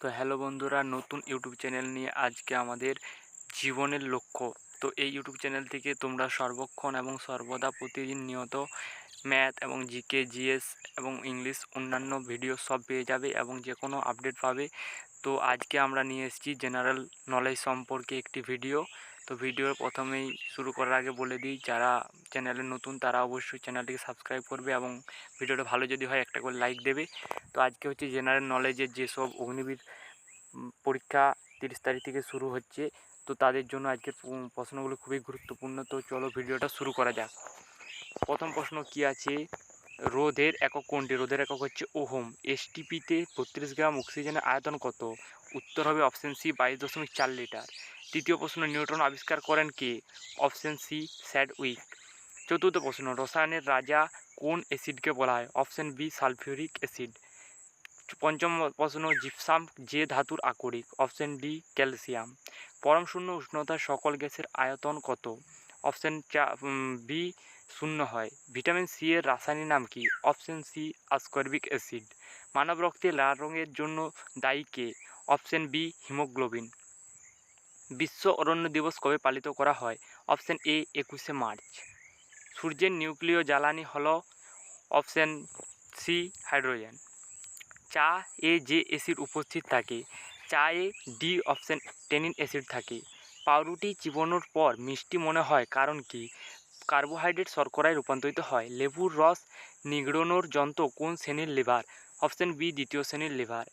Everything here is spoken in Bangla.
তো হ্যালো বন্ধুরা, নতুন ইউটিউব চ্যানেল নিয়ে আজকে আমাদের জীবনের লক্ষ্য। তো এই ইউটিউব চ্যানেল থেকে তোমরা সর্বক্ষণ এবং সর্বদা প্রতিদিন নিয়ত ম্যাথ এবং জিকে, জিএস এবং ইংলিশ অন্যান্য ভিডিও সব পেয়ে যাবে এবং যে কোনো আপডেট পাবে। তো আজকে আমরা নিয়ে এসেছি জেনারেল নলেজ সম্পর্কে একটি ভিডিও। তো ভিডিওর প্রথমেই শুরু করার আগে বলে দিই, যারা চ্যানেলে নতুন তারা অবশ্যই চ্যানেলটিকে সাবস্ক্রাইব করবে এবং ভিডিওটা ভালো যদি হয় একটা করে লাইক দেবে। তো আজকে হচ্ছে জেনারেল নলেজের যেসব অগ্নিবীর পরীক্ষা তিরিশ তারিখ থেকে শুরু হচ্ছে, তো তাদের জন্য আজকের প্রশ্নগুলো খুবই গুরুত্বপূর্ণ। তো চলো ভিডিওটা শুরু করা যাক। প্রথম প্রশ্ন কি আছে? রোধের একক কোনটি? রোধের একক হচ্ছে ওহম। এসটিপিতে বত্রিশ গ্রাম অক্সিজেনের আয়তন কত? উত্তর হবে অপশন সি বাইশ দশমিক চার লিটার। তৃতীয় প্রশ্ন, নিউটন আবিষ্কার করেন কে? অপশন সি স্যাড উইক চতুর্থ প্রশ্ন, রসায়নের রাজা কোন অ্যাসিডকে বলা হয়? Option B, sulphuric acid. পঞ্চম প্রশ্ন, জিপসাম যে ধাতুর আকরিক? Option D, calcium. পরম শূন্য উষ্ণতার সকল গ্যাসের আয়তন কত? অপশন চা বি, শূন্য হয়। ভিটামিন সি এর রাসায়নিক নাম কি? Option C ascorbic acid. মানব রক্তে লাল রঙের জন্য দায়ী কে? Option B, haemoglobin. বিশ্ব অরণ্য দিবস কবে পালিত করা হয়? অপশান এ, একুশে মার্চ। সূর্যের নিউক্লিয় জ্বালানি হল অপশন সি, হাইড্রোজেন। চা, এ যে অ্যাসিড উপস্থিত থাকে। চায়ে ডি, অপশন টেনিন অ্যাসিড থাকে। পাউরুটি চিবানোর পর মিষ্টি মনে হয়, কারণ কি? কার্বোহাইড্রেট শর্করায় রূপান্তরিত হয়। লেবুর রস নিগড়নোর যন্ত্র কোন শ্রেণির লিভার? অপশন বি, দ্বিতীয় শ্রেণির লিভার।